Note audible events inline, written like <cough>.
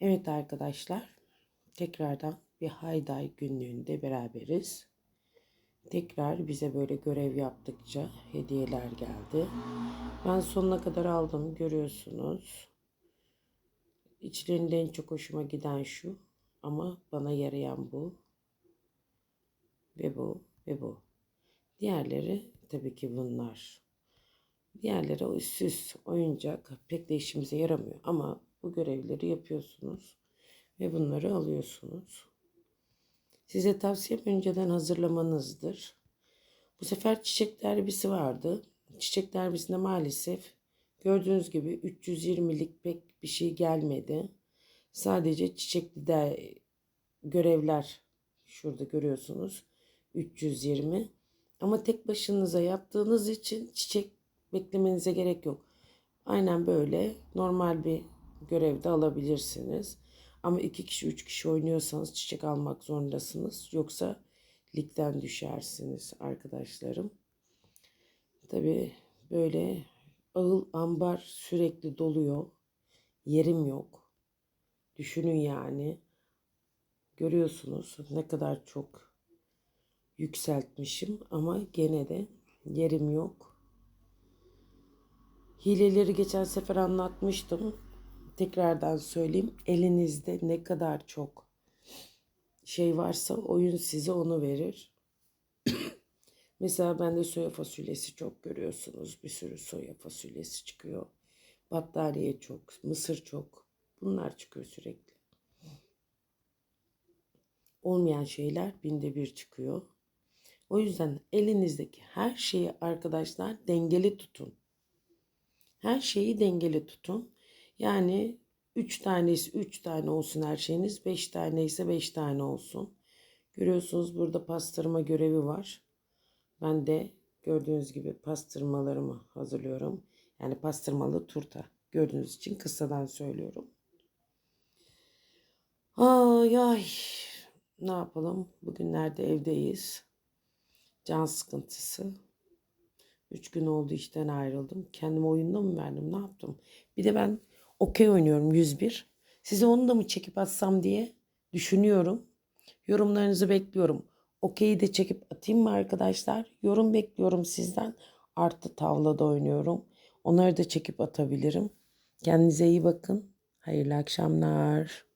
Evet arkadaşlar, tekrardan bir Hayday günlüğünde beraberiz. Tekrar bize böyle görev yaptıkça hediyeler geldi. Ben sonuna kadar aldım görüyorsunuz. İçlerinde en çok hoşuma giden şu ama bana yarayan bu. Ve bu ve bu. Diğerleri tabii ki bunlar. Diğerleri o süs, oyuncak pek de işimize yaramıyor. Ama bu görevleri yapıyorsunuz ve bunları alıyorsunuz. Size tavsiyem önceden hazırlamanızdır. Bu sefer çiçek derbisi vardı. Çiçek derbisinde maalesef gördüğünüz gibi 320'lik pek bir şey gelmedi. Sadece çiçekli de görevler şurada görüyorsunuz. 320. Ama tek başınıza yaptığınız için çiçek beklemenize gerek yok. Aynen böyle normal bir görevde alabilirsiniz. Ama iki kişi, üç kişi oynuyorsanız çiçek almak zorundasınız. Yoksa ligden düşersiniz arkadaşlarım. Tabi böyle ağıl ambar sürekli doluyor. Yerim yok. Düşünün yani. Görüyorsunuz ne kadar çok yükseltmişim ama gene de yerim yok. Hileleri geçen sefer anlatmıştım. Tekrardan söyleyeyim. Elinizde ne kadar çok şey varsa oyun size onu verir. <coughs> Mesela bende soya fasulyesi çok görüyorsunuz. Bir sürü soya fasulyesi çıkıyor. Battaniye çok, mısır çok. Bunlar çıkıyor sürekli. Olmayan şeyler binde bir çıkıyor. O yüzden elinizdeki her şeyi arkadaşlar dengeli tutun. Her şeyi dengeli tutun. Yani 3 tanesi 3 tane olsun her şeyiniz. 5 tane ise 5 tane olsun. Görüyorsunuz burada pastırma görevi var. Ben de gördüğünüz gibi pastırmalarımı hazırlıyorum. Yani pastırmalı turta. Gördüğünüz için kısadan söylüyorum. Ay ay. Ne yapalım? Bugünlerde evdeyiz. Can sıkıntısı. Üç gün oldu işten ayrıldım. Kendime oyunda mı verdim? Ne yaptım? Bir de ben okey oynuyorum 101. Size onu da mı çekip atsam diye düşünüyorum. Yorumlarınızı bekliyorum. Okey'i de çekip atayım mı arkadaşlar? Yorum bekliyorum sizden. Artı tavlada oynuyorum. Onları da çekip atabilirim. Kendinize iyi bakın. Hayırlı akşamlar.